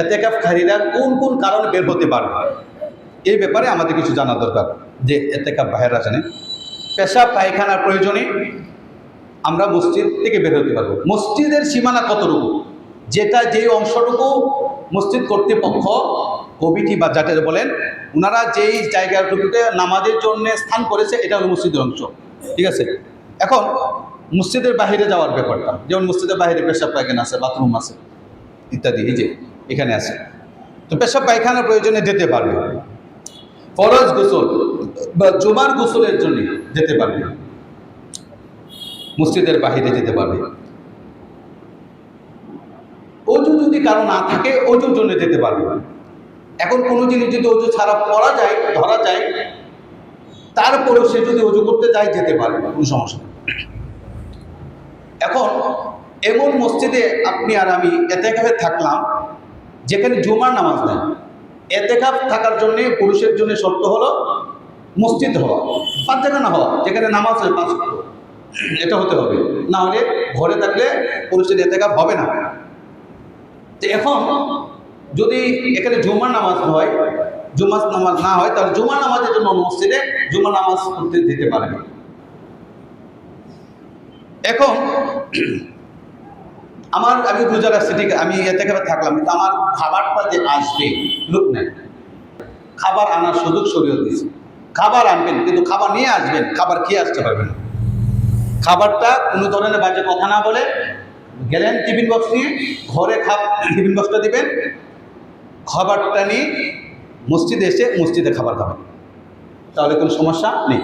এতেকাফকারীরা কোন কোন কারণে বের হতে পারবে এই ব্যাপারে আমাদের কিছু জানা দরকার, যে এতেকাফ বাহেরা জানে। পেশাব, পায়খানার প্রয়োজনে আমরা মসজিদ থেকে বের হতে পারব। মসজিদের সীমানা কতটুকু? যেটা যেই অংশটুকু মসজিদ কর্তৃপক্ষ, কমিটি বা যাতে বলেন ওনারা যেই জায়গাটুকুকে নামাজের জন্য স্থান করেছে, এটা হলো মসজিদের অংশ। ঠিক আছে? এখন, মসজিদের বাইরে যাওয়ার ব্যাপারটা, যেমন মসজিদের বাইরে পেশাব, পায়খানা আছে, বাথরুম আছে, ইত্যাদি, এই যে। এখানে আছে। তো পেশাব পায়খানার প্রয়োজনে যেতে পারবে। ফরজ গোসল, বা জুমার গোসলের জন্য যেতে পারবে। মসজিদের বাহিরে যেতে পারবে। অজু যদি কারও না থাকে, অজুর জন্য যেতে পারবে। এখন কোনো জিনিস যদি অজু ছাড়া পড়া যায়, ধরা যায়, তারপরেও সে যদি অজু করতে যায়, যেতে পারবে, কোনো সমস্যা এখন এমন মসজিদে আপনি আর আমি এতেকাফে থাকলাম যেখানে জুমার নামাজ নেই। এতেকাফ থাকার জন্য, পুরুষের জন্য শর্ত হলো মসজিদ হওয়া পাঁচ জায়গা না হওয়া, যেখানে নামাজ হয় পাঁচ এটা হতে হবে। না হলে ঘরে থাকলে পুরুষের এতেকাফ হবে না। তো এখন যদি এখানে জুমার নামাজ হয়, জুমার নামাজ না হয়, তাহলে জুমার নামাজের জন্য মসজিদে জুমার নামাজ করতে দিতে পারে এখন আমার, আমি গুজারা সিটি আমি এতে করে থাকলাম, কিন্তু আমার খাবারটা যে আসবে, লোক নেই খাবার আনার সুযোগ সরিয়ে দিয়েছে। খাবার আনবেন, কিন্তু খাবার নিয়ে আসবেন, খাবার খেয়ে আসতে পারবেন খাবারটা কোনো ধরনের বাজে কথা না বলে গেলেন টিফিন বক্স নিয়ে, ঘরে খাপ, টিফিন বক্সটা দিবেন, খাবারটা নিয়ে মসজিদে এসে মসজিদে খাবার খাবেন। তাহলে কোনো সমস্যা নেই।